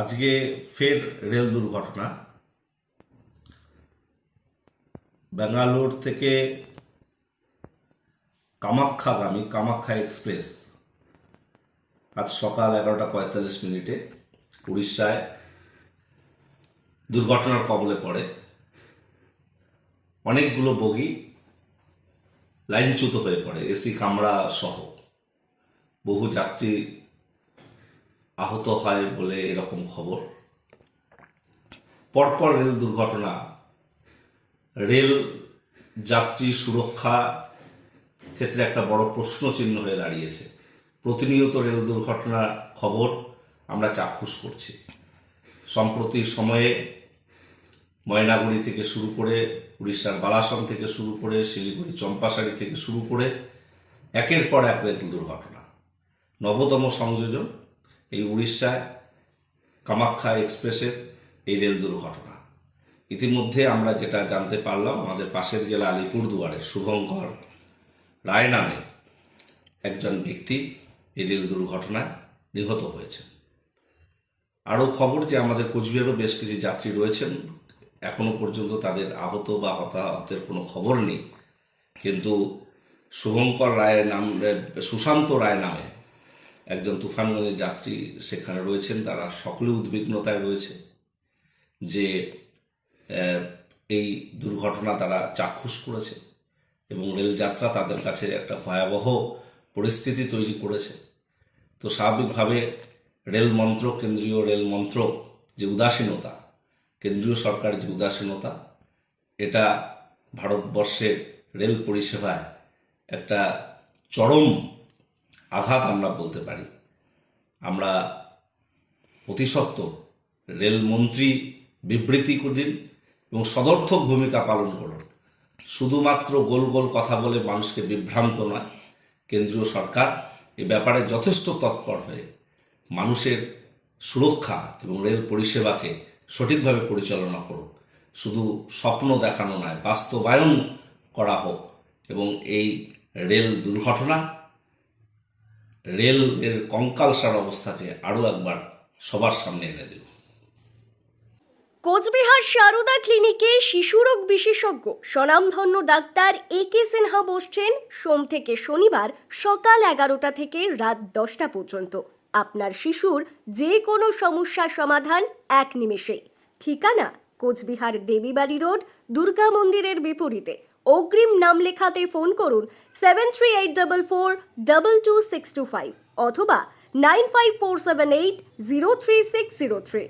আজকে ফের রেল দুর্ঘটনা। ব্যাঙ্গালোর থেকে কামাখ্যাগামী, কামাখ্যা এক্সপ্রেস আজ সকাল এগারোটা পঁয়তাল্লিশ মিনিটে উড়িষ্যায় দুর্ঘটনার কবলে পড়ে। অনেকগুলো বগি লাইনচ্যুত হয়ে পড়ে এসি কামরা সহ। বহু যাত্রী আহত হয় বলে এরকম খবর। পরপর রেল দুর্ঘটনা। রেল যাত্রী সুরক্ষা ক্ষেত্রে একটা বড় প্রশ্ন চিহ্ন হয়ে দাঁড়িয়েছে। প্রতিনিয়ত রেল দুর্ঘটনার খবর আমরা চাক্ষুষ করছি। সম্প্রতি সময়ে ময়নাগুড়ি থেকে শুরু করে, উড়িষ্যার বালাসন থেকে শুরু করে, শিলিগুড়ি চম্পাশাড়ি থেকে শুরু করে, একের পর এক রেল দুর্ঘটনা। নবতম সংযোজন এই উড়িষ্যায় কামাখ্যা এক্সপ্রেসের এই রেল দুর্ঘটনা। ইতিমধ্যে আমরা যেটা জানতে পারলাম, আমাদের পাশের জেলা আলিপুরদুয়ারের শুভঙ্কর রায় নামে একজন ব্যক্তি এই রেল দুর্ঘটনায় নিহত হয়েছেন। আরও খবর যে আমাদের কোচবিহারও বেশ কিছু যাত্রী রয়েছেন এখনও পর্যন্ত তাদের আহত বা হতাহতের কোনো খবর নেই। কিন্তু শুভঙ্কর রায়ের নাম, সুশান্ত রায় নামে একজন তুফানগঞ্জের যাত্রী সেখানে রয়েছেন, তারা সকলে উদ্বিগ্নতায় রয়েছে যে এই দুর্ঘটনা তারা চাক্ষুষ করেছে এবং রেলযাত্রা তাদের কাছে একটা ভয়াবহ পরিস্থিতি তৈরি করেছে। তো স্বাভাবিকভাবে রেল মন্ত্রক কেন্দ্রীয় রেল মন্ত্রক যে উদাসীনতা, কেন্দ্রীয় সরকার যে উদাসীনতা, এটা ভারতবর্ষের রেল পরিষেবায় একটা চরম আঘাত আমরা বলতে পারি। আমরা অতিসত্ত্বর রেলমন্ত্রী বিবৃতি দিন এবং সদর্থক ভূমিকা পালন করুন শুধুমাত্র গোল গোল কথা বলে মানুষকে বিভ্রান্ত নয়, কেন্দ্রীয় সরকার এ ব্যাপারে যথেষ্ট তৎপর হয়ে মানুষের সুরক্ষা এবং রেল পরিষেবাকে সঠিকভাবে পরিচালনা করুক। শুধু স্বপ্ন দেখানো নয়, বাস্তবায়ন করা হোক এবং এই রেল দুর্ঘটনা রেলের কঙ্কালসার অবস্থাকে আরও একবার সবার সামনে এনে দিল কোচবিহার সারদা ক্লিনিকে শিশুরোগ বিশেষজ্ঞ স্বনামধন্য ডাক্তার এ কে সিনহা বসছেন সোম থেকে শনিবার সকাল এগারোটা থেকে রাত দশটা পর্যন্ত। আপনার শিশুর যে কোনো সমস্যার সমাধান এক নিমেষেই। ঠিকানা কোচবিহার দেবীবাড়ি রোড, দুর্গা মন্দিরের বিপরীতে। অগ্রিম নাম লেখাতে ফোন করুন seven three eight double four double two six two five অথবা nine five four seven eight zero three six zero three.